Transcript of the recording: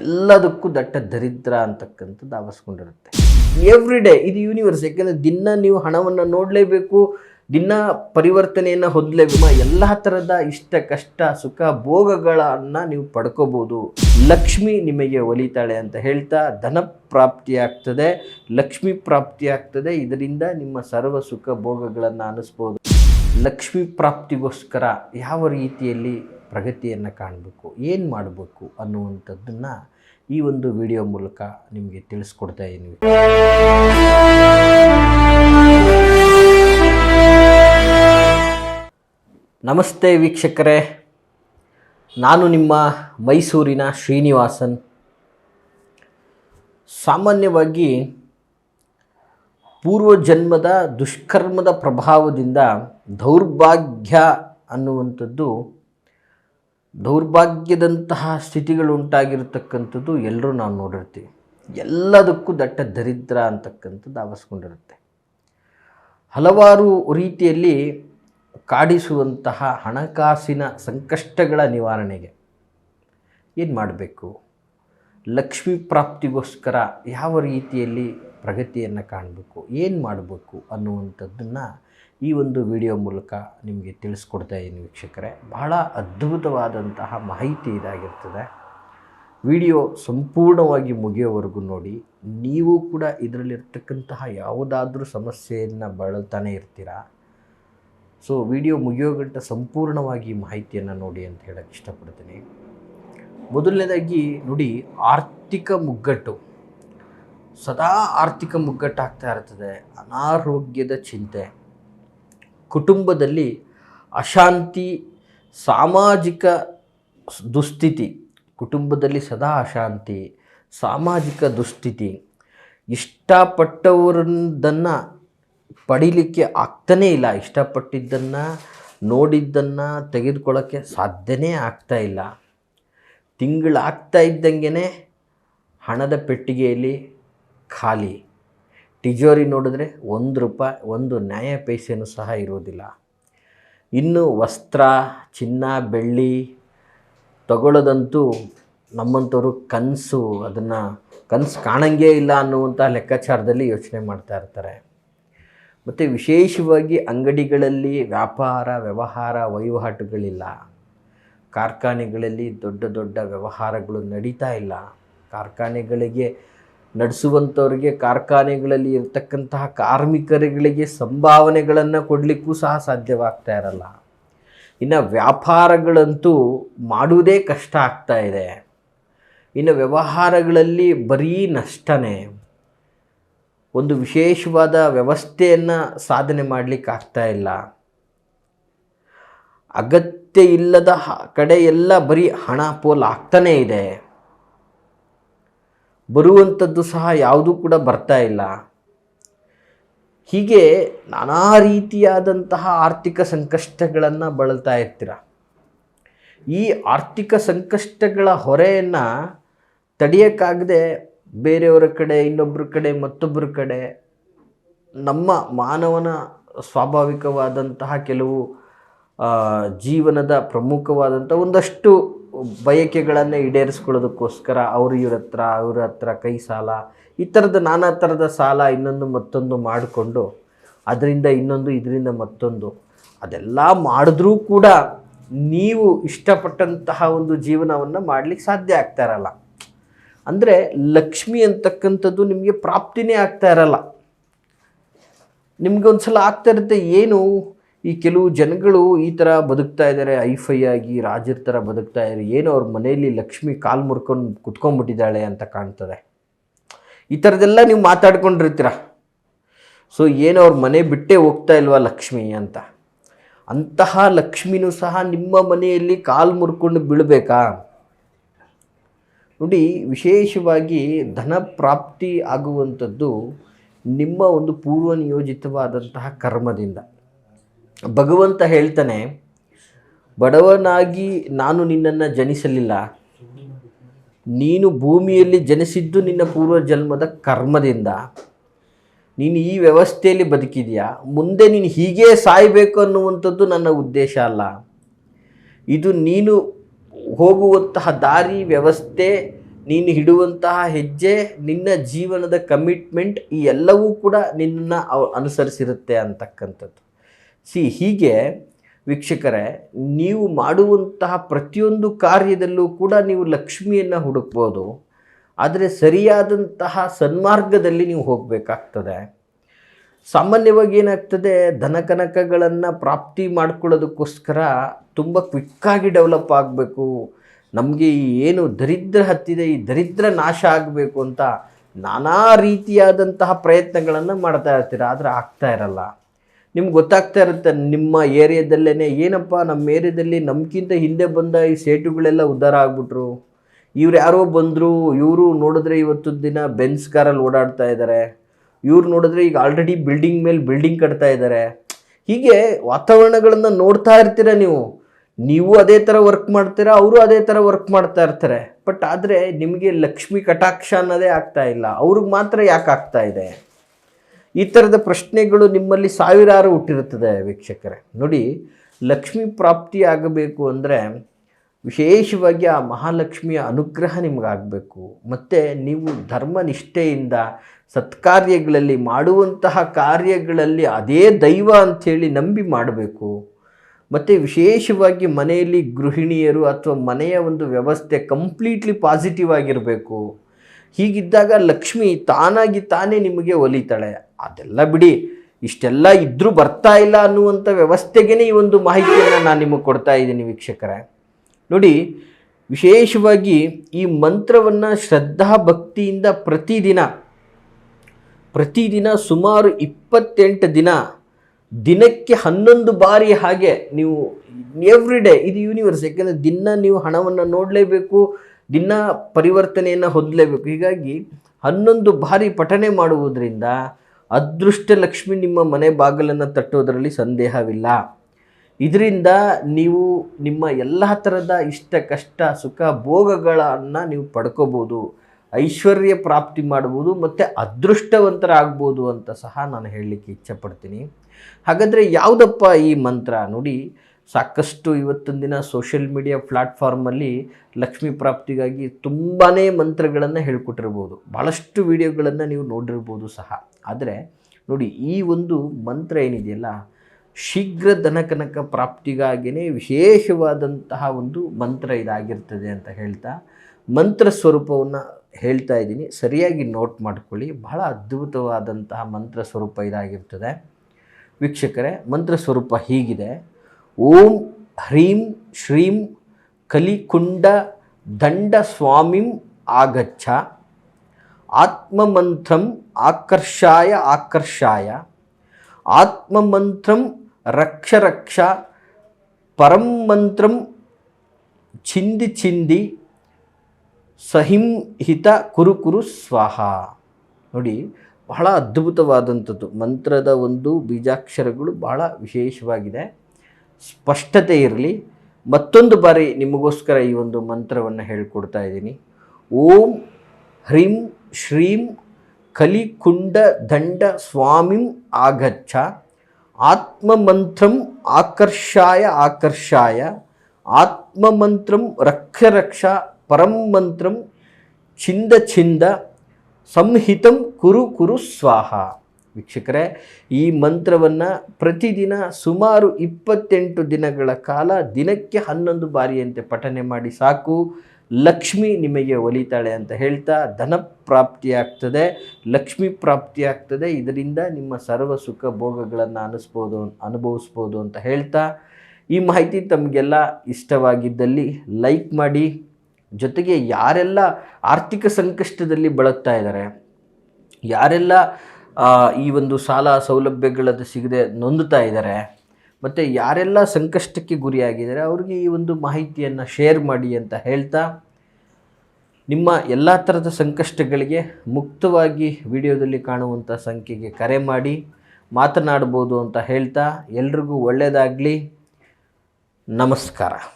ಎಲ್ಲದಕ್ಕೂ ದಟ್ಟ ದರಿದ್ರ ಅಂತಕ್ಕಂಥದ್ದು ಆವರಿಸ್ಕೊಂಡಿರುತ್ತೆ. ಎವ್ರಿ ಡೇ ಇದು ಯೂನಿವರ್ಸ್ ಯಾಕೆಂದರೆ ದಿನ ನೀವು ಹಣವನ್ನು ನೋಡಲೇಬೇಕು, ದಿನ ಪರಿವರ್ತನೆಯನ್ನು ಹೊಂದಲೇಬೇಕು. ಎಲ್ಲ ಥರದ ಇಷ್ಟ, ಕಷ್ಟ, ಸುಖ, ಭೋಗಗಳನ್ನು ನೀವು ಪಡ್ಕೋಬೋದು. ಲಕ್ಷ್ಮಿ ನಿಮಗೆ ಒಲಿತಾಳೆ ಅಂತ ಹೇಳ್ತಾ ಧನ ಪ್ರಾಪ್ತಿಯಾಗ್ತದೆ ಲಕ್ಷ್ಮಿ ಪ್ರಾಪ್ತಿಯಾಗ್ತದೆ ಇದರಿಂದ ನಿಮ್ಮ ಸರ್ವ ಸುಖ ಭೋಗಗಳನ್ನು ಅನಿಸ್ಬೋದು. ಲಕ್ಷ್ಮಿ ಪ್ರಾಪ್ತಿಗೋಸ್ಕರ ಯಾವ ರೀತಿಯಲ್ಲಿ ಪ್ರಗತಿಯನ್ನು ಕಾಣಬೇಕು, ಏನು ಮಾಡಬೇಕು ಅನ್ನುವಂಥದ್ದನ್ನು ಈ ಒಂದು ವಿಡಿಯೋ ಮೂಲಕ ನಿಮಗೆ ತಿಳಿಸ್ಕೊಡ್ತಾ ಇದ್ದೀನಿ. ನಮಸ್ತೆ ವೀಕ್ಷಕರೇ. ನಾನು ನಿಮ್ಮ ಮೈಸೂರಿನ ಶ್ರೀನಿವಾಸನ್. ಸಾಮಾನ್ಯವಾಗಿ ಪೂರ್ವಜನ್ಮದ ದುಷ್ಕರ್ಮದ ಪ್ರಭಾವದಿಂದ ದೌರ್ಭಾಗ್ಯ ಅನ್ನುವಂಥದ್ದು ದೌರ್ಭಾಗ್ಯದಂತಹ ಸ್ಥಿತಿಗಳು ಉಂಟಾಗಿರತಕ್ಕಂಥದ್ದು ಎಲ್ಲರೂ ನಾವು ನೋಡಿರ್ತೀವಿ. ಎಲ್ಲದಕ್ಕೂ ದಟ್ಟ ದರಿದ್ರ ಅಂತಕ್ಕಂಥದ್ದು ಆವರಿಸ್ಕೊಂಡಿರುತ್ತೆ. ಹಲವಾರು ರೀತಿಯಲ್ಲಿ ಕಾಡಿಸುವಂತಹ ಹಣಕಾಸಿನ ಸಂಕಷ್ಟಗಳ ನಿವಾರಣೆಗೆ ಏನು ಮಾಡಬೇಕು? ಲಕ್ಷ್ಮಿ ಪ್ರಾಪ್ತಿಗೋಸ್ಕರ ಯಾವ ರೀತಿಯಲ್ಲಿ ಪ್ರಗತಿಯನ್ನು ಕಾಣಬೇಕು? ಏನು ಮಾಡಬೇಕು ಅನ್ನುವಂಥದ್ದನ್ನು ಈ ಒಂದು ವಿಡಿಯೋ ಮೂಲಕ ನಿಮಗೆ ತಿಳಿಸ್ಕೊಡ್ತಾ ಇದ್ದೀನಿ ವೀಕ್ಷಕರೇ. ಬಹಳ ಅದ್ಭುತವಾದಂತಹ ಮಾಹಿತಿ ಇದಾಗಿರ್ತದೆ. ವಿಡಿಯೋ ಸಂಪೂರ್ಣವಾಗಿ ಮುಗಿಯೋವರೆಗೂ ನೋಡಿ, ನೀವು ಕೂಡ ಇದರಲ್ಲಿರ್ತಕ್ಕಂತಹ ಯಾವುದಾದ್ರೂ ಸಮಸ್ಯೆಯನ್ನು ಬಳಲ್ತಾನೆ ಇರ್ತೀರಾ? ಸೊ ವಿಡಿಯೋ ಮುಗಿಯೋ ಗಂಟ ಸಂಪೂರ್ಣವಾಗಿ ಮಾಹಿತಿಯನ್ನು ನೋಡಿ ಅಂತ ಹೇಳಕ್ಕೆ ಇಷ್ಟಪಡ್ತೀನಿ. ಮೊದಲನೇದಾಗಿ ನೋಡಿ, ಆರ್ಥಿಕ ಮುಗ್ಗಟ್ಟು. ಸದಾ ಆರ್ಥಿಕ ಮುಗ್ಗಟ್ಟಾಗ್ತಾ ಇರ್ತದೆ. ಅನಾರೋಗ್ಯದ ಚಿಂತೆ. ಕುಟುಂಬದಲ್ಲಿ ಅಶಾಂತಿ, ಸಾಮಾಜಿಕ ದುಸ್ಥಿತಿ, ಕುಟುಂಬದಲ್ಲಿ ಸದಾ ಅಶಾಂತಿ, ಸಾಮಾಜಿಕ ದುಸ್ಥಿತಿ ಇಷ್ಟಪಟ್ಟವರದನ್ನು ಪಡೀಲಿಕ್ಕೆ ಆಗ್ತಾನೇ ಇಲ್ಲ. ಇಷ್ಟಪಟ್ಟಿದ್ದನ್ನು, ನೋಡಿದ್ದನ್ನು ತೆಗೆದುಕೊಳ್ಳೋಕ್ಕೆ ಸಾಧ್ಯನೇ ಆಗ್ತಾ ಇಲ್ಲ. ತಿಂಗಳಾಗ್ತಾ ಇದ್ದಂಗೆ ಹಣದ ಪೆಟ್ಟಿಗೆಯಲ್ಲಿ ಖಾಲಿ. ತಿಜೋರಿ ನೋಡಿದ್ರೆ ಒಂದು ರೂಪಾಯಿ, ಒಂದು ನ್ಯಾಯ ಪೈಸೆಯೂ ಸಹ ಇರೋದಿಲ್ಲ. ಇನ್ನು ವಸ್ತ್ರ, ಚಿನ್ನ, ಬೆಳ್ಳಿ ತಗೊಳ್ಳೋದಂತೂ ನಮ್ಮಂಥವ್ರು ಕನಸು, ಅದನ್ನು ಕನಸು ಕಾಣಂಗೇ ಇಲ್ಲ ಅನ್ನುವಂಥ ಲೆಕ್ಕಾಚಾರದಲ್ಲಿ ಯೋಚನೆ ಮಾಡ್ತಾ ಇರ್ತಾರೆ. ಮತ್ತು ವಿಶೇಷವಾಗಿ ಅಂಗಡಿಗಳಲ್ಲಿ ವ್ಯಾಪಾರ, ವ್ಯವಹಾರ ವಹಿವಾಟುಗಳಿಲ್ಲ. ಕಾರ್ಖಾನೆಗಳಲ್ಲಿ ದೊಡ್ಡ ದೊಡ್ಡ ವ್ಯವಹಾರಗಳು ನಡೀತಾ ಇಲ್ಲ. ಕಾರ್ಖಾನೆಗಳಿಗೆ ನಡೆಸುವಂಥವ್ರಿಗೆ ಕಾರ್ಖಾನೆಗಳಲ್ಲಿ ಇರತಕ್ಕಂತಹ ಕಾರ್ಮಿಕರುಗಳಿಗೆ ಸಂಭಾವನೆಗಳನ್ನು ಕೊಡಲಿಕ್ಕೂ ಸಹ ಸಾಧ್ಯವಾಗ್ತಾ ಇರಲ್ಲ. ಇನ್ನು ವ್ಯಾಪಾರಗಳಂತೂ ಮಾಡುವುದೇ ಕಷ್ಟ ಆಗ್ತಾ ಇದೆ. ಇನ್ನು ವ್ಯವಹಾರಗಳಲ್ಲಿ ಬರೀ ನಷ್ಟನೇ. ಒಂದು ವಿಶೇಷವಾದ ವ್ಯವಸ್ಥೆಯನ್ನು ಸಾಧನೆ ಮಾಡಲಿಕ್ಕೆ ಆಗ್ತಾ ಇಲ್ಲ. ಅಗತ್ಯ ಇಲ್ಲದ ಕಡೆ ಎಲ್ಲ ಬರೀ ಹಣ ಪೋಲ್ ಆಗ್ತಾನೇ ಇದೆ. ಬರುವಂಥದ್ದು ಸಹ ಯಾವುದೂ ಕೂಡ ಬರ್ತಾ ಇಲ್ಲ. ಹೀಗೆ ನಾನಾ ರೀತಿಯಾದಂತಹ ಆರ್ಥಿಕ ಸಂಕಷ್ಟಗಳನ್ನು ಬಳಲ್ತಾ ಇರ್ತೀರ. ಈ ಆರ್ಥಿಕ ಸಂಕಷ್ಟಗಳ ಹೊರೆಯನ್ನು ತಡೆಯೋಕ್ಕಾಗದೆ ಬೇರೆಯವರ ಕಡೆ ಇನ್ನೊಬ್ಬರ ಕಡೆ ಮತ್ತೊಬ್ಬರ ಕಡೆ ನಮ್ಮ ಮಾನವನ ಸ್ವಾಭಾವಿಕವಾದಂತಹ ಕೆಲವು ಜೀವನದ ಪ್ರಮುಖವಾದಂಥ ಒಂದಷ್ಟು ಬಯಕೆಗಳನ್ನು ಈಡೇರಿಸ್ಕೊಳ್ಳೋದಕ್ಕೋಸ್ಕರ ಅವ್ರ ಇವ್ರ ಹತ್ರ, ಅವ್ರ ಹತ್ರ ಕೈ ಸಾಲ, ಈ ಥರದ ನಾನಾ ಥರದ ಸಾಲ ಇನ್ನೊಂದು ಮತ್ತೊಂದು ಮಾಡಿಕೊಂಡು ಅದರಿಂದ ಇನ್ನೊಂದು, ಇದರಿಂದ ಮತ್ತೊಂದು, ಅದೆಲ್ಲ ಮಾಡಿದ್ರೂ ಕೂಡ ನೀವು ಇಷ್ಟಪಟ್ಟಂತಹ ಒಂದು ಜೀವನವನ್ನು ಮಾಡಲಿಕ್ಕೆ ಸಾಧ್ಯ ಆಗ್ತಾ ಇರಲ್ಲ. ಅಂದರೆ ಲಕ್ಷ್ಮಿ ಅಂತಕ್ಕಂಥದ್ದು ನಿಮಗೆ ಪ್ರಾಪ್ತಿನೇ ಆಗ್ತಾ ಇರಲ್ಲ. ನಿಮ್ಗೆ ಒಂದು ಸಲ ಆಗ್ತಾ ಇರುತ್ತೆ, ಏನು ಈ ಕೆಲವು ಜನಗಳು ಈ ಥರ ಬದುಕ್ತಾ ಇದ್ದಾರೆ ಐಫೈ ಆಗಿ ರಾಜರ ಥರ ಬದುಕ್ತಾ ಇದ್ದಾರೆ ಏನು ಅವ್ರ ಮನೆಯಲ್ಲಿ ಲಕ್ಷ್ಮಿ ಕಾಲು ಮುರ್ಕೊಂಡು ಕುತ್ಕೊಂಡ್ಬಿಟ್ಟಿದ್ದಾಳೆ ಅಂತ ಕಾಣ್ತದೆ. ಈ ಥರದ್ದೆಲ್ಲ ನೀವು ಮಾತಾಡ್ಕೊಂಡಿರ್ತೀರ. ಸೊ ಏನು ಅವ್ರ ಮನೆ ಬಿಟ್ಟೇ ಹೋಗ್ತಾ ಇಲ್ವಾ ಲಕ್ಷ್ಮಿ ಅಂತ. ಅಂತಹ ಲಕ್ಷ್ಮಿನೂ ಸಹ ನಿಮ್ಮ ಮನೆಯಲ್ಲಿ ಕಾಲು ಮುರ್ಕೊಂಡು ಬೀಳಬೇಕಾ? ನೋಡಿ, ವಿಶೇಷವಾಗಿ ಧನ ಪ್ರಾಪ್ತಿ ಆಗುವಂಥದ್ದು ನಿಮ್ಮ ಒಂದು ಪೂರ್ವ ನಿಯೋಜಿತವಾದಂತಹ ಕರ್ಮದಿಂದ. ಭಗವಂತ ಹೇಳ್ತಾನೆ, ಬಡವನಾಗಿ ನಾನು ನಿನ್ನನ್ನು ಜನಿಸಲಿಲ್ಲ. ನೀನು ಭೂಮಿಯಲ್ಲಿ ಜನಿಸಿದ್ದು ನಿನ್ನ ಪೂರ್ವ ಜನ್ಮದ ಕರ್ಮದಿಂದ. ನೀನು ಈ ವ್ಯವಸ್ಥೆಯಲ್ಲಿ ಬದುಕಿದೆಯಾ? ಮುಂದೆ ನೀನು ಹೀಗೇ ಸಾಯಬೇಕು ಅನ್ನುವಂಥದ್ದು ನನ್ನ ಉದ್ದೇಶ ಅಲ್ಲ. ಇದು ನೀನು ಹೋಗುವಂತಹ ದಾರಿ, ವ್ಯವಸ್ಥೆ, ನೀನು ಹಿಡುವಂತಹ ಹೆಜ್ಜೆ, ನಿನ್ನ ಜೀವನದ ಕಮಿಟ್ಮೆಂಟ್ ಈ ಎಲ್ಲವೂ ಕೂಡ ನಿನ್ನನ್ನು ಅನುಸರಿಸಿರುತ್ತೆ ಅಂತಕ್ಕಂಥದ್ದು. ಸಿ, ಹೀಗೆ ವೀಕ್ಷಕರೇ, ನೀವು ಮಾಡುವಂತಹ ಪ್ರತಿಯೊಂದು ಕಾರ್ಯದಲ್ಲೂ ಕೂಡ ನೀವು ಲಕ್ಷ್ಮಿಯನ್ನು ಹುಡುಕ್ಬೋದು. ಆದರೆ ಸರಿಯಾದಂತಹ ಸನ್ಮಾರ್ಗದಲ್ಲಿ ನೀವು ಹೋಗಬೇಕಾಗ್ತದೆ. ಸಾಮಾನ್ಯವಾಗಿ ಏನಾಗ್ತದೆ ಧನಕನಕಗಳನ್ನು ಪ್ರಾಪ್ತಿ ಮಾಡ್ಕೊಳ್ಳೋದಕ್ಕೋಸ್ಕರ ತುಂಬ ಕ್ವಿಕ್ಕಾಗಿ ಡೆವಲಪ್ ಆಗಬೇಕು. ನಮಗೆ ಏನು ದರಿದ್ರ ಹತ್ತಿದೆ, ಈ ದರಿದ್ರ ನಾಶ ಆಗಬೇಕು ಅಂತ ನಾನಾ ರೀತಿಯಾದಂತಹ ಪ್ರಯತ್ನಗಳನ್ನು ಮಾಡ್ತಾ ಇರ್ತೀರ, ಆದರೆ ಆಗ್ತಾ ಇರಲ್ಲ. ನಿಮ್ಗೆ ಗೊತ್ತಾಗ್ತಾ ಇರುತ್ತೆ, ನಿಮ್ಮ ಏರಿಯಾದಲ್ಲೇ ಏನಪ್ಪ, ನಮ್ಮ ಏರಿಯಾದಲ್ಲಿ ನಮ್ಗಿಂತ ಹಿಂದೆ ಬಂದ ಈ ಸೇಟುಗಳೆಲ್ಲ ಉದ್ಧಾರ ಆಗ್ಬಿಟ್ರು. ಇವ್ರು ಯಾರೋ ಬಂದರು, ಇವರು ನೋಡಿದ್ರೆ ಇವತ್ತು ದಿನ ಬೆನ್ಸ್ ಕಾರಲ್ಲಿ ಓಡಾಡ್ತಾ ಇದ್ದಾರೆ ಇವ್ರು ನೋಡಿದ್ರೆ ಈಗ ಆಲ್ರೆಡಿ ಬಿಲ್ಡಿಂಗ್ ಮೇಲೆ ಬಿಲ್ಡಿಂಗ್ ಕಟ್ತಾ ಇದ್ದಾರೆ ಹೀಗೆ ವಾತಾವರಣಗಳನ್ನು ನೋಡ್ತಾ ಇರ್ತೀರ ನೀವು? ನೀವು ಅದೇ ಥರ ವರ್ಕ್ ಮಾಡ್ತೀರಾ, ಅವರು ಅದೇ ಥರ ವರ್ಕ್ ಮಾಡ್ತಾ ಇರ್ತಾರೆ. ಬಟ್ ಆದರೆ ನಿಮಗೆ ಲಕ್ಷ್ಮಿ ಕಟಾಕ್ಷ ಅನ್ನೋದೇ ಆಗ್ತಾ ಇಲ್ಲ. ಅವ್ರಿಗೆ ಮಾತ್ರ ಯಾಕೆ ಆಗ್ತಾ ಇದೆ? ಈ ಥರದ ಪ್ರಶ್ನೆಗಳು ನಿಮ್ಮಲ್ಲಿ ಸಾವಿರಾರು ಹುಟ್ಟಿರುತ್ತದೆ ವೀಕ್ಷಕರೇ. ನೋಡಿ, ಲಕ್ಷ್ಮಿ ಪ್ರಾಪ್ತಿ ಆಗಬೇಕು ಅಂದರೆ ವಿಶೇಷವಾಗಿ ಆ ಮಹಾಲಕ್ಷ್ಮಿಯ ಅನುಗ್ರಹ ನಿಮಗಾಗಬೇಕು. ಮತ್ತು ನೀವು ಧರ್ಮನಿಷ್ಠೆಯಿಂದ ಸತ್ಕಾರ್ಯಗಳಲ್ಲಿ ಮಾಡುವಂತಹ ಕಾರ್ಯಗಳಲ್ಲಿ ಅದೇ ದೈವ ಅಂಥೇಳಿ ನಂಬಿ ಮಾಡಬೇಕು. ಮತ್ತು ವಿಶೇಷವಾಗಿ ಮನೆಯಲ್ಲಿ ಗೃಹಿಣಿಯರು ಅಥವಾ ಮನೆಯ ಒಂದು ವ್ಯವಸ್ಥೆ ಕಂಪ್ಲೀಟ್ಲಿ ಪಾಸಿಟಿವ್ ಆಗಿರಬೇಕು. ಹೀಗಿದ್ದಾಗ ಲಕ್ಷ್ಮಿ ತಾನಾಗಿ ತಾನೇ ನಿಮಗೆ ಒಲಿತಾಳೆ. ಅದೆಲ್ಲ ಬಿಡಿ, ಇಷ್ಟೆಲ್ಲ ಇದ್ರೂ ಬರ್ತಾ ಇಲ್ಲ ಅನ್ನುವಂಥ ವ್ಯವಸ್ಥೆಗೇ ಈ ಒಂದು ಮಾಹಿತಿಯನ್ನು ನಾನು ನಿಮಗೆ ಕೊಡ್ತಾ ಇದ್ದೀನಿ ವೀಕ್ಷಕರೇ. ನೋಡಿ, ವಿಶೇಷವಾಗಿ ಈ ಮಂತ್ರವನ್ನು ಶ್ರದ್ಧಾ ಭಕ್ತಿಯಿಂದ ಪ್ರತಿದಿನ ಪ್ರತಿದಿನ ಸುಮಾರು ಇಪ್ಪತ್ತೆಂಟು ದಿನ, ದಿನಕ್ಕೆ ಹನ್ನೊಂದು ಬಾರಿ ಹಾಗೆ ನೀವು ಎವ್ರಿ ಡೇ ಇದು ಯೂನಿವರ್ಸ್ ಯಾಕೆಂದರೆ ದಿನ ನೀವು ಹಣವನ್ನು ನೋಡಲೇಬೇಕು, ದಿನ ಪರಿವರ್ತನೆಯನ್ನು ಹೊಂದಲೇಬೇಕು. ಹೀಗಾಗಿ ಹನ್ನೊಂದು ಬಾರಿ ಪಠನೆ ಮಾಡುವುದರಿಂದ ಅದೃಷ್ಟ ಲಕ್ಷ್ಮಿ ನಿಮ್ಮ ಮನೆ ಬಾಗಿಲನ್ನು ತಟ್ಟೋದರಲ್ಲಿ ಸಂದೇಹವಿಲ್ಲ. ಇದರಿಂದ ನೀವು ನಿಮ್ಮ ಎಲ್ಲ ಥರದ ಇಷ್ಟ, ಕಷ್ಟ, ಸುಖ, ಭೋಗಗಳನ್ನು ನೀವು ಪಡ್ಕೋಬೋದು. ಐಶ್ವರ್ಯ ಪ್ರಾಪ್ತಿ ಮಾಡ್ಬೋದು ಮತ್ತು ಅದೃಷ್ಟವಂತರಾಗ್ಬೋದು ಅಂತ ಸಹ ನಾನು ಹೇಳಲಿಕ್ಕೆ ಇಚ್ಛಪಡ್ತೀನಿ. ಹಾಗಾದರೆ ಯಾವುದಪ್ಪ ಈ ಮಂತ್ರ? ನೋಡಿ ಸಾಕಷ್ಟು ಇವತ್ತಿನ ದಿನ ಸೋಷಿಯಲ್ ಮೀಡಿಯಾ ಪ್ಲ್ಯಾಟ್ಫಾರ್ಮಲ್ಲಿ ಲಕ್ಷ್ಮಿ ಪ್ರಾಪ್ತಿಗಾಗಿ ತುಂಬಾ ಮಂತ್ರಗಳನ್ನು ಹೇಳ್ಕೊಟ್ಟಿರ್ಬೋದು. ಭಾಳಷ್ಟು ವಿಡಿಯೋಗಳನ್ನು ನೀವು ನೋಡಿರ್ಬೋದು ಸಹ. ಆದರೆ ನೋಡಿ, ಈ ಒಂದು ಮಂತ್ರ ಏನಿದೆಯಲ್ಲ, ಶೀಘ್ರ ಧನಕನಕ ಪ್ರಾಪ್ತಿಗಾಗಿಯೇ ವಿಶೇಷವಾದಂತಹ ಒಂದು ಮಂತ್ರ ಇದಾಗಿರ್ತದೆ ಅಂತ ಹೇಳ್ತಾ, ಮಂತ್ರ ಸ್ವರೂಪವನ್ನು ಹೇಳ್ತಾ ಇದ್ದೀನಿ. ಸರಿಯಾಗಿ ನೋಟ್ ಮಾಡ್ಕೊಳ್ಳಿ. ಬಹಳ ಅದ್ಭುತವಾದಂತಹ ಮಂತ್ರ ಸ್ವರೂಪ ಇದಾಗಿರ್ತದೆ. ವೀಕ್ಷಕರೇ, ಮಂತ್ರ ಸ್ವರೂಪ ಹೀಗಿದೆ. ಓಂ ಹ್ರೀಂ ಶ್ರೀಂ ಕಲಿಕುಂಡ ದಂಡ ಸ್ವಾಮಿಂ ಆಗಚ್ಚ ಆತ್ಮಮಂತ್ರಂ ಆಕರ್ಷಾಯ ಆಕರ್ಷಾಯ. ಆತ್ಮಮಂತ್ರಂ ರಕ್ಷ ರಕ್ಷ. ಪರಂ ಮಂತ್ರಂ ಛಿಂದಿ ಛಿಂದಿ. ಸಹಿಂಹಿತ ಕುರು ಕುರು ಸ್ವಾಹ. ನೋಡಿ, ಬಹಳ ಅದ್ಭುತವಾದಂಥದ್ದು. ಮಂತ್ರದ ಒಂದು ಬೀಜಾಕ್ಷರಗಳು ಬಹಳ ವಿಶೇಷವಾಗಿದೆ. ಸ್ಪಷ್ಟತೆ ಇರಲಿ. ಮತ್ತೊಂದು ಬಾರಿ ನಿಮಗೋಸ್ಕರ ಈ ಒಂದು ಮಂತ್ರವನ್ನು ಹೇಳಿಕೊಡ್ತಾ ಇದ್ದೀನಿ. ಓಂ ಹ್ರೀಂ ಶ್ರೀಂ ಕಲಿಕುಂಡ ದಂಡ ಸ್ವಾಮಿಂ ಆಗಚ್ಚ ಆತ್ಮಮಂತ್ರಂ ಆಕರ್ಷಾಯ ಆಕರ್ಷಾಯ. ಆತ್ಮಮಂತ್ರಂ ರಕ್ಷ ರಕ್ಷ ಪರಂ ಮಂತ್ರಂ ಛಿಂದ ಛಿಂದ. ಸಂಹಿತಂ ಕುರು ಕುರು ಸ್ವಾಹ. ವೀಕ್ಷಕರೇ, ಈ ಮಂತ್ರವನ್ನು ಪ್ರತಿದಿನ ಸುಮಾರು ಇಪ್ಪತ್ತೆಂಟು ದಿನಗಳ ಕಾಲ ದಿನಕ್ಕೆ ಹನ್ನೊಂದು ಬಾರಿಯಂತೆ ಪಠನೆ ಮಾಡಿ ಸಾಕು. ಲಕ್ಷ್ಮಿ ನಿಮಗೆ ಒಲಿತಾಳೆ ಅಂತ ಹೇಳ್ತಾ ಧನ ಪ್ರಾಪ್ತಿಯಾಗ್ತದೆ. ಲಕ್ಷ್ಮಿ ಪ್ರಾಪ್ತಿಯಾಗ್ತದೆ. ಇದರಿಂದ ನಿಮ್ಮ ಸರ್ವ ಸುಖ ಭೋಗಗಳನ್ನು ಅನಿಸ್ಬೋದು, ಅನುಭವಿಸ್ಬೋದು ಅಂತ ಹೇಳ್ತಾ, ಈ ಮಾಹಿತಿ ತಮಗೆಲ್ಲ ಇಷ್ಟವಾಗಿದ್ದಲ್ಲಿ ಲೈಕ್ ಮಾಡಿ. ಜೊತೆಗೆ ಯಾರೆಲ್ಲ ಆರ್ಥಿಕ ಸಂಕಷ್ಟದಲ್ಲಿ ಬಳಲ್ತಾ ಇದ್ದಾರೆ ಯಾರೆಲ್ಲ ಈ ಒಂದು ಸಾಲ ಸೌಲಭ್ಯಗಳದ್ದು ಸಿಗದೆ ನೊಂದುತ್ತಾ ಇದ್ದಾರೆ. ಮತ್ತು ಯಾರೆಲ್ಲ ಸಂಕಷ್ಟಕ್ಕೆ ಗುರಿಯಾಗಿದ್ದಾರೆ, ಅವ್ರಿಗೆ ಈ ಒಂದು ಮಾಹಿತಿಯನ್ನು ಶೇರ್ ಮಾಡಿ ಅಂತ ಹೇಳ್ತಾ, ನಿಮ್ಮ ಎಲ್ಲ ಥರದ ಸಂಕಷ್ಟಗಳಿಗೆ ಮುಕ್ತವಾಗಿ ವಿಡಿಯೋದಲ್ಲಿ ಕಾಣುವಂಥ ಸಂಖ್ಯೆಗೆ ಕರೆ ಮಾಡಿ ಮಾತನಾಡ್ಬೋದು ಅಂತ ಹೇಳ್ತಾ, ಎಲ್ರಿಗೂ ಒಳ್ಳೆಯದಾಗಲಿ ನಮಸ್ಕಾರ.